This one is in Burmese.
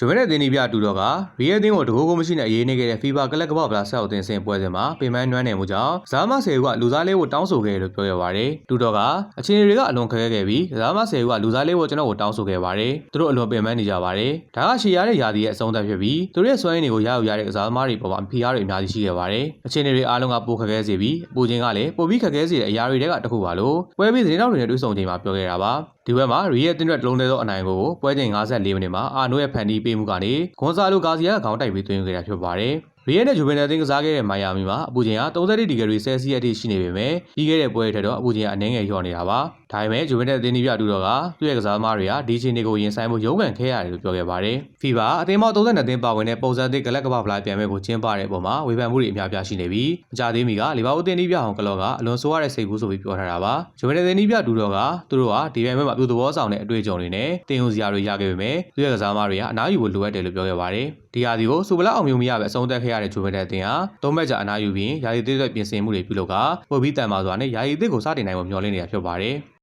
ဂျိုဗန်နဲ့သင်းနီပြတူတော့ကရီယယ်အသင်းကိုတကိုးကိုမရှိနဲ့အရေးနေခဲ့တဲ့ FIFA ကလပ်ကပ္ပဗလာဆက်အုပ်အသင်းစင်ပွဲစဉ်မှာပင်ပန်းနွမ်းနယ်မှုကြောင့်ကစားမဆယ်ဦးကလူစားလေးကိုတောင်းဆိုခဲ့တယ်လို့ပြောရပါတယ်။တူတော့ကအခြေအနေတွေကအလွန်ခက်ခဲခဲ့ပြီးကစားမဆယ်ဦးကလူစားလေးကိုကျွန်တော်ကိုတောင်းဆိုခဲ့ပါတယ်။သူတို့အလွန်ပင်ပန်းနေကြပါတယ်။ဒါကရှည်ရတဲ့ယာတီရဲ့အဆုံးသတ်ဖြစ်ပြီးသူတို့ရဲ့စွမ်းရည်တွေကိုရယူရတဲ့ကစားသမားတွေပေါ်မှာဖိအားတွေအများကြီးရှိခဲ့ပါတယ်။အခြေအနေတွေအားလုံးကပိုခက်ခဲစေပြီးအပူချင်းကလည်းပိုပြီးခက်ခဲစေတဲ့အရာတွေတဲကတစ်ခုပါလို့ပွဲပြီးသတင်းတော်တွေနဲ့တွေ့ဆုံချိန်မှာပြောခဲ့တာပါ။ဒီဘက်မှာရီရဲ့တင်းရက်တလုံးသေးသောအနိုင်ကိုပွဲချိန်54မိနစ်မှာအာနိုရဲ့ဖန်တီးပေးမှုကနေဂွန်ဆာလိုဂါစီယာကခေါင်းတိုက်ပြီးသွင်းခဲ့တာဖြစ်ပါတယ်။ ရီယယ်နဲ့ဂျူဗန်နယ်အသင်းကစားခဲ့တဲ့မိုင်ယာမီမှာအပူချိန်က30ဒီဂရီဆယ်စီယပ်ထိရှိနေပေမဲ့ပြီးခဲ့တဲ့ပွဲထက်တော့အပူချိန်ကအနည်းငယ်လျော့နေတာပါ။ဒါပေမဲ့ဂျူဗန်နယ်အသင်းဒီပြတူတော့ကသူ့ရဲ့ကစားသမားတွေကဒီချိန်တွေကိုရင်ဆိုင်မှုရုန်းကန်ခဲ့ရတယ်လို့ပြောခဲ့ပါတယ်။ FIFA အသင်းပေါင်း32သင်းပါဝင်တဲ့ပုံစံသစ်ဂလက်ကပ္ပဖလားပြန်မဲ့ကိုကျင်းပတဲ့အပေါ်မှာဝေဖန်မှုတွေအများပြားရှိနေပြီးမကြသေးမီကလီဗာပူးအသင်းဒီပြအောင်ကလော့ကအလွန်ဆိုးရတဲ့စိတ်ကူးဆိုပြီးပြောထားတာပါ။ဂျူဗန်နယ်အသင်းဒီပြတူတော့ကသူတို့ကဒီပြိုင်ပွဲမှာပြိုသဘောဆောင်တဲ့အတွေ့အကြုံတွေနဲ့တင်ယူစရာတွေရခဲ့ပေမဲ့သူ့ရဲ့ကစားသမားတွေကအနားယူဖို့လိုအပ်တယ်လို့ပြောခဲ့ပါတယ်။ဒီဟာဒီကိုစူပလာအောင်မျိုးမရပဲအဆုံးသတ်ခဲ့ရတဲ့ဂျူဗန်နယ်အသင်းဟာသုံးဘက်ကြာအနားယူပြီးယာယီသေးတဲ့ပြင်ဆင်မှုတွေပြုလုပ်ကပိုပြီးတန်ပါစွာနဲ့ယာယီအသစ်ကိုစတင်နိုင်ဖို့မျှော်လင့်နေတာဖြစ်ပါတယ်။